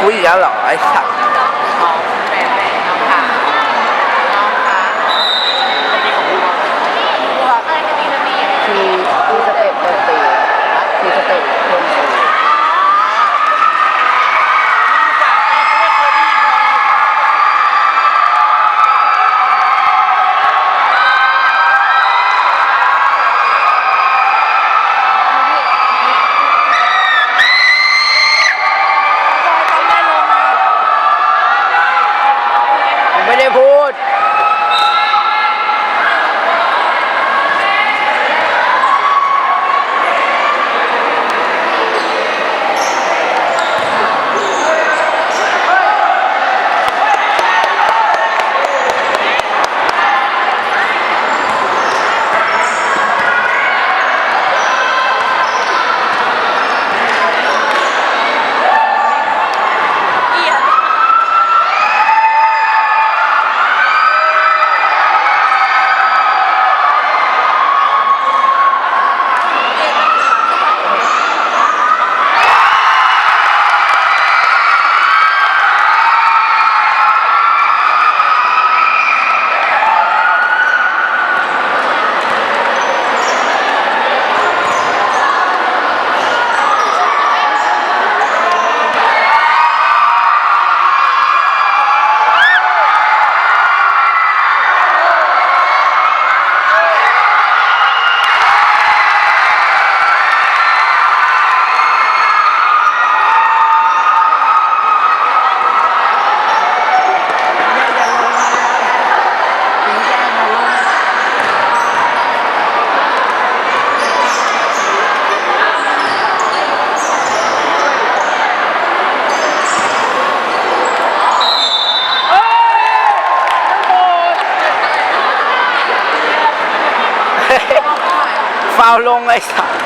不负养老哎呀าวลงไอ้สัส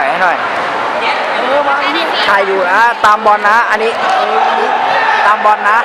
่ายให้หน่อยถ่ายอยู่นะตามบอลนะ อันนี้ ตามบอลนะ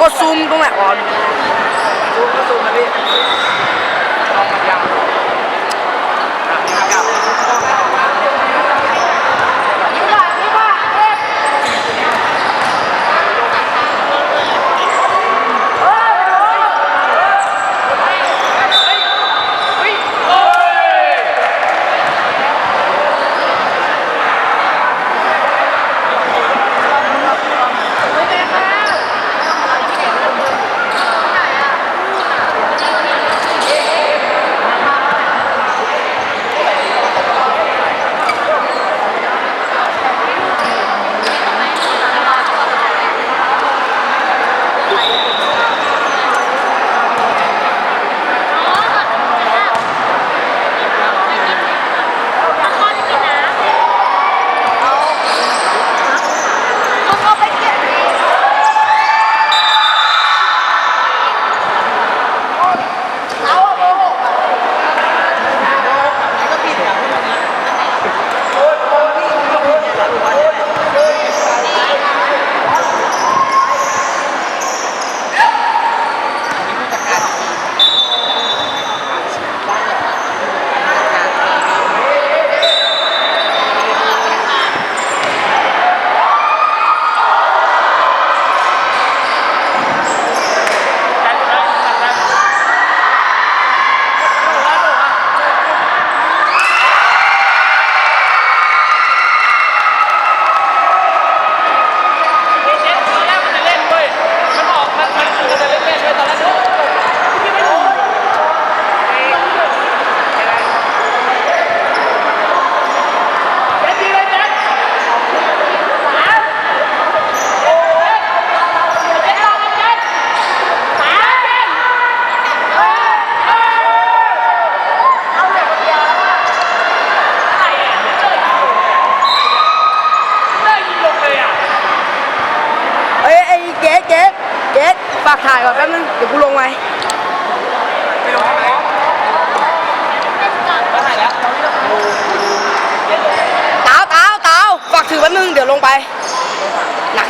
ก็ซุ่มตรงไหนอ๋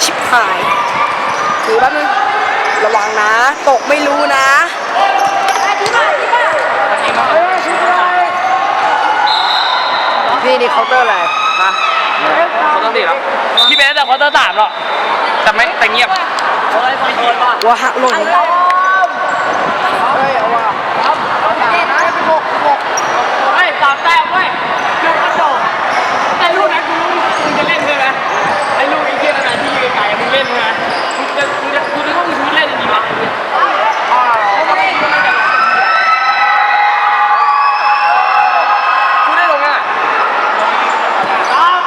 ชิบหายถือแป๊บนึงระวังนะ ตกไม่รู้นะพี่นี่เคาน์เตอร์อะไรฮะเขาต้องดีแล้วพี่เบนซ์แต่เขาต้องสามหรอกแต่ไม่แต่เงียบโอ้ยโอ้ยป่ะว่าหักหล่นเฮ้ยเอาว่ะครับหกหกเฮ้ยสามแต้มเว้ยลูกกระโดดแต่ลูกนั้นกูรู้มึงจะเล่นใช่ไหมไอ้ลูกไอ้เหี้ยนั่นน่ะที่ยืนไก่มึงเล่นใช่ไหมมึงจะมึงจะกูนึกว่ามึงชีวิตเล่นจริงๆวะอ่ากูได้ลงอะครับ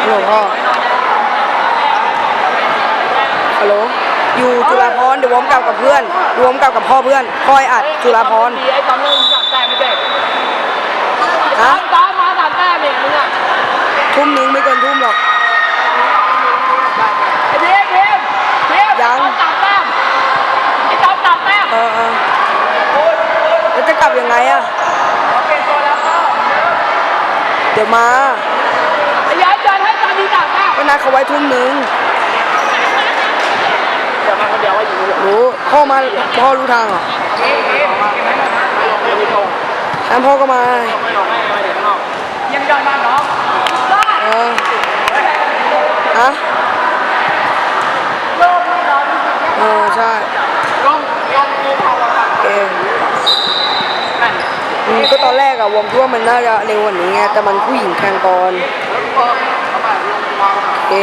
ฮัลโหลพ่อ ฮัลโหล อยู่จุฬาพรณ์เดี๋ยววอมกลับกับ เพื่อนเดี๋ยววอมกลับกับพ่อเพื่อนคอยอัดจุฬาพรณ์ไอ้ตอนนั้นสามแต้มไม่เด็กฮะตามมาสามแต้มเองมึงอะทุ่มนึงไม่เกินทุ่มหรอก ไอ้เพียมเพียมเพียมยัง ตอนสามแต้มไอ้ตอนสามแต้มเออเออแล้วจะกลับยังไงอะเปลี่ยนตัวแล้วก็เดี๋ยวมาไอ้ยันยันให้ตอนนี้สามแต้มก็นัดเขาไว้ทุ่มนึง เดี๋ยวมาคนเดียวว่าอยู่ รู้พ่อมาพ่อรู้ทางเหรอเอ๊ะเอ๊ะไม่ลงไม่ลงงั้นพ่อก็มาไม่ลงไม่ลงเดี๋ยวข้างนอกเยี่ยมยอดมากน้องเออฮะเออใช่ลงลงกูเผาอะเองนั่นอืมก็ตอนแรกอะวอมคิดว่ามันน่าจะเร็วกว่านี้ไงแต่มันผู้หญิงแข่งก่อนแล้วก็เข้ามาลงวางเอ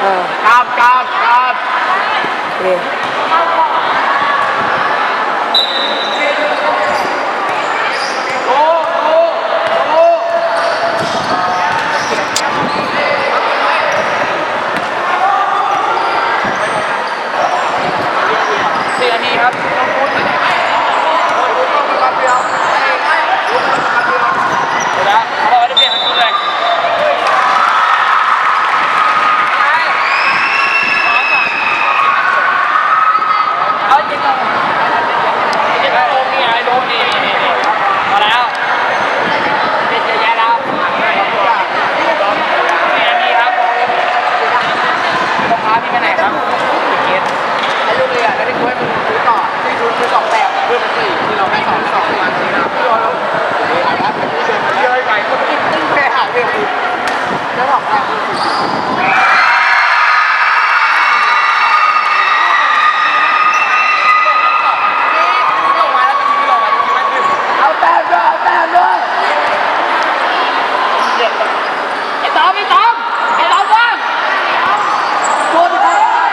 เออครับครับครับ เอ โอ้โอ้โอ้ พาพี่ไปไหนครับเกต ไอ้ลูกเรียนแล้วที่กูให้มึงซื้อต่อที่กูซื้อสองแบบเพื่อนสี่ที่เราให้สองสองประมาณนี้นะพี่รอแล้วเดี๋ยวนะเยวไปคนกินตึ้งแค่หายไปคือแล้วบอกว่า ลงมาแล้วพี่ลงมาพี่ไม่ขึ้น เอาแต้มด้วยเอาแต้มด้วย ไอ้ตอมไอ้ตอมไอ้ตอมว่าง โทษครับ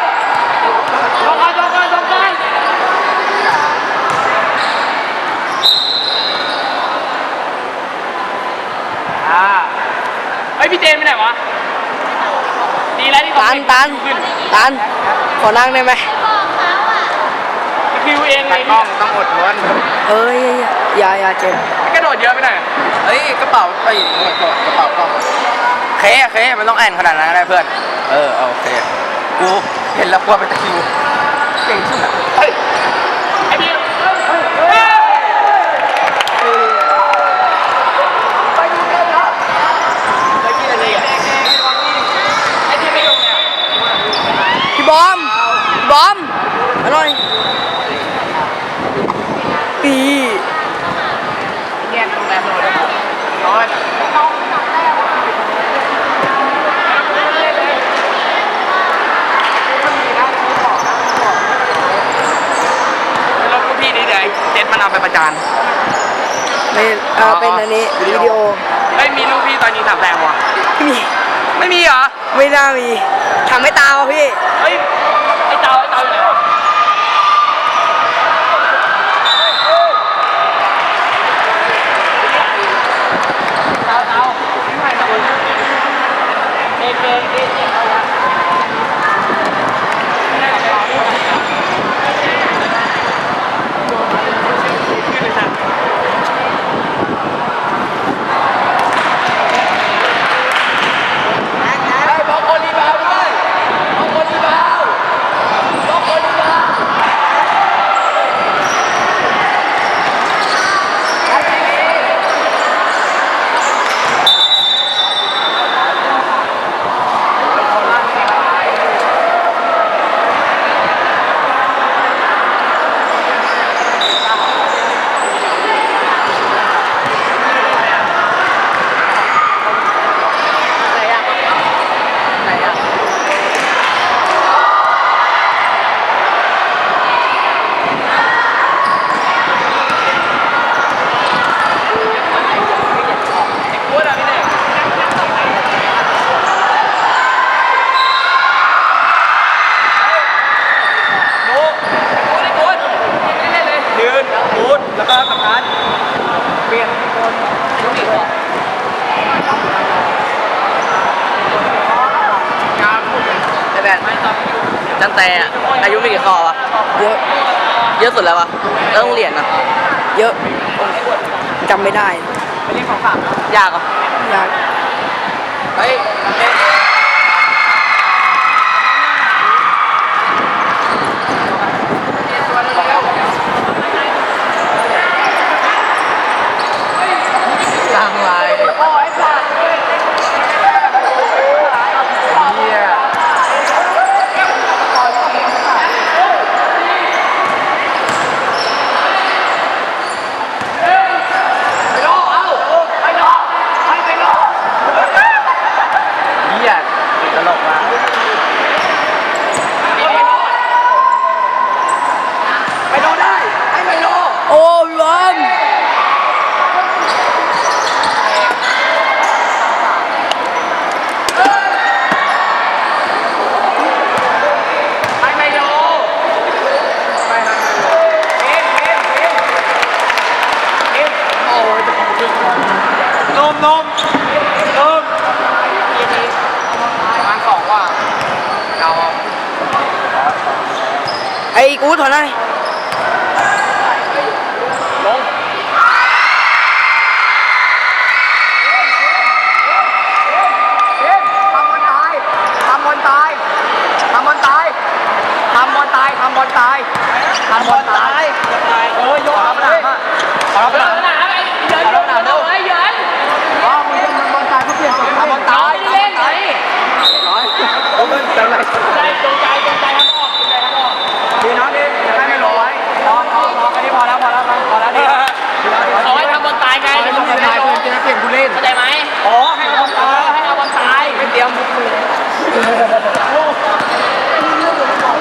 ลงมาลงมาลงมาอ่าเฮ้ ยพี่เจนไปไหนวะ ดีแล้วที่เขาตันไม่ตันขึ้นตันขอนั่งได้ไหมคิวเองเลแต่ยต้องต้องอดทนเอ้ยอย่าอย่าเจ็บกระโดดเยอะไปหน่อยเฮ้ยกระเป๋าไปหมดก่อนกระเป๋ากล้องเคเคมันต้องแอนขนาดนั้นก็ได้เพื่อน เออโอเค กูเห็นแล้วกลัวเป็นตะคริวเก่งสุดอะ ไอ้พี่เฮ้ยเฮ้ยเฮ้ยไปกินอะไรอะไอ้ที่ไม่ลงเนี่ย พี่บอมพี่บ อมมาหน่อยปีเนี่ยโรงแรมโดนร้อนรถลูกพี่นี่เดี๋ยวไอ้เจ็ดมันเอาไปประจานไม่เออเป็นอันนี้วิดีโอเฮ้ยมีลูกพี่ตอนนี้สามแรงวะไม่มีไม่มีเหรอ ไม่น่ามีทำให้ตามอะพี่เฮ้ย 倒一倒一倒。 อะอายุมีกี่ข้อวะ เยอะเยอะสุดแล้ววะแล้วต้องเรียนนะเยอะจำไม่ได้ไปเรียกของฝากยากอะ อยาก เฮ้ยสร้างลายโอ้ยสัตว์เฮีย เฮียตลกมาก ไปโดนได้ ให้ไปโดน โอ้พี่บอม ให้ไปโดนไปทางเอ็มเอ็มเอ็มเอ็มโอ้ยจะของจริงนมนมนมเอ็มเอ็ม ประมาณสองว่าเรา ไอ้กูถอนหน่อย ลง ทำบอลตายทำบอลตายทำบอลตายทำบอลตายทำบอลตายทำบอลตาย ตายเออโยน ขอรับหนามอะขอรับหนาม หนาไอ้เยินเยินเยินไอ้เยิน อ๋อมึงทำบอลตายเขาเปลี่ยนทำบอล ตา ตาย ย เล่นไง ร้อยโอ้ยเป็นไร ได้โดน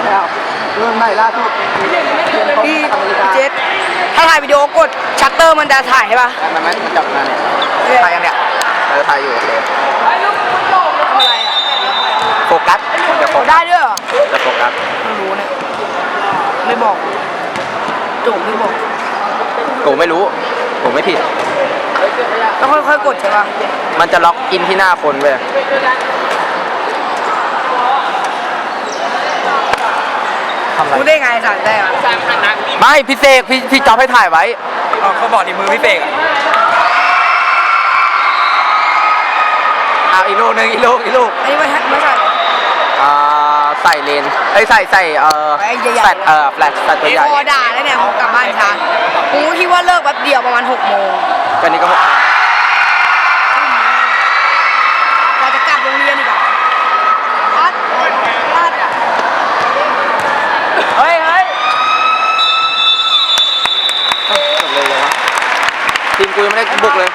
แล้วเรื่อง ใหม่ล่าสุดพี่เจษถ้าถ่ายวิดีโอกดชัตเตอร์มันจะถ่ายใช่ปะมันไม่มันจับมาเนี่ยถ่ายยังเนี่ยเออถ่ายอยู่โอเคโฟกัสจะโฟกัสได้ด้วยเหรอจะโฟกัสไม่รู้เนี่ยไม่บอกโจไม่บอกกูไม่รู้กูไม่ผิดต้องค่อยๆกดใช่ปะมันจะล็อกอินที่หน้าคนเว้ย ทำอะไร รู้ได้ไงสารแต้มอะสร้างขนาดนี้ไม่พี่เสกพี่พี่จอบให้ถ่ายไว้เขาบอกในมือพี่เฟกเอาอีกลูกหนึงอีกลูกอีกลูกอันนี้ไม่ใช่ไม่ใช่เหรออ่าใส่เลนเอ้ยใส่ใส่เอ่อไอ้ใหญ่ๆ แฟลชเอ่อแฟลชแฟลชตัวใหญ่พอด่าแล้วเนี่ยผมกลับบ้านช้าผมก็คิดว่าเลิกแป๊บเดียวประมาณหกโมงกันนี้ก็หกกว่าจะกลับโรงเรียนอีกอะพัดพัดอะ เฮ้ยเฮ้ยจบเลยเลยวะทีม กูยังไม่ได้บุกเลย